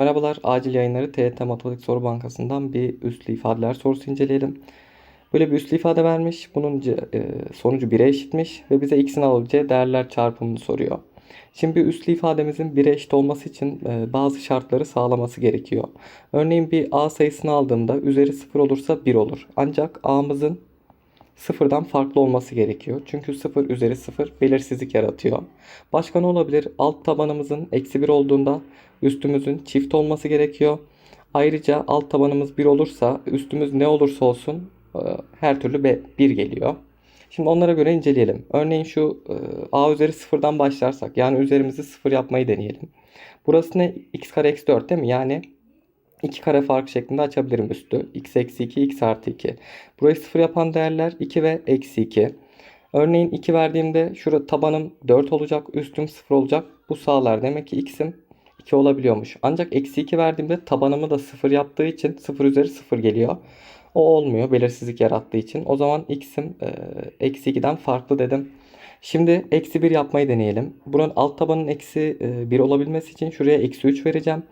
Merhabalar, acil yayınları TYT Matematik Soru Bankası'ndan bir üslü ifadeler sorusu inceleyelim. Böyle bir üslü ifade vermiş. Bunun ce- e, sonucu 1'e eşitmiş ve bize x'in alabileceği değerler çarpımını soruyor. Şimdi bir üslü ifademizin 1'e eşit olması için e, bazı şartları sağlaması gerekiyor. Örneğin bir a sayısını aldığımda üzeri 0 olursa 1 olur. Ancak a'mızın sıfırdan farklı olması gerekiyor. Çünkü 0 üzeri 0 belirsizlik yaratıyor. Başka ne olabilir? Alt tabanımızın eksi 1 olduğunda üstümüzün çift olması gerekiyor. Ayrıca alt tabanımız 1 olursa üstümüz ne olursa olsun e, her türlü 1 geliyor. Şimdi onlara göre inceleyelim. Örneğin şu e, a üzeri 0'dan başlarsak yani üzerimizi 0 yapmayı deneyelim. Burası ne? x kare eksi 4 değil mi? Yani 2 kare fark şeklinde açabilirim üstü. x eksi 2, x artı 2. Burayı 0 yapan değerler 2 ve eksi 2. Örneğin 2 verdiğimde şurada tabanım 4 olacak, üstüm 0 olacak. Bu sağlar. Demek ki x'im 2 olabiliyormuş. Ancak eksi 2 verdiğimde tabanımı da 0 yaptığı için 0 üzeri 0 geliyor. O olmuyor belirsizlik yarattığı için. O zaman x'im e, eksi 2'den farklı dedim. Şimdi eksi 1 yapmayı deneyelim. Buranın alt tabanın eksi e, 1 olabilmesi için şuraya eksi 3 vereceğim.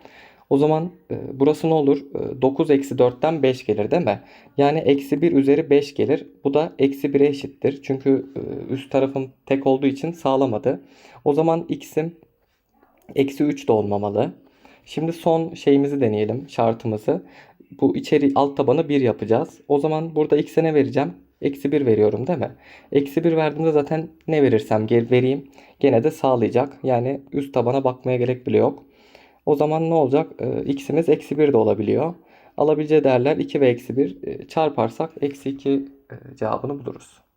O zaman e, burası ne olur? E, 9 eksi 4'ten 5 gelir değil mi? Yani eksi 1 üzeri 5 gelir. Bu da eksi 1'e eşittir. Çünkü e, üst tarafım tek olduğu için sağlamadı. O zaman x'im eksi 3 de olmamalı. Şimdi son şeyimizi deneyelim. Şartımızı. Bu içeri alt tabanı 1 yapacağız. O zaman burada x'e ne vereceğim? Eksi 1 veriyorum değil mi? Eksi 1 verdiğimde zaten ne verirsem vereyim gene de sağlayacak. Yani üst tabana bakmaya gerek bile yok. O zaman ne olacak? Ee, x'imiz eksi 1 de olabiliyor. Alabileceği değerler 2 ve eksi 1 Ee, çarparsak eksi 2 e, cevabını buluruz.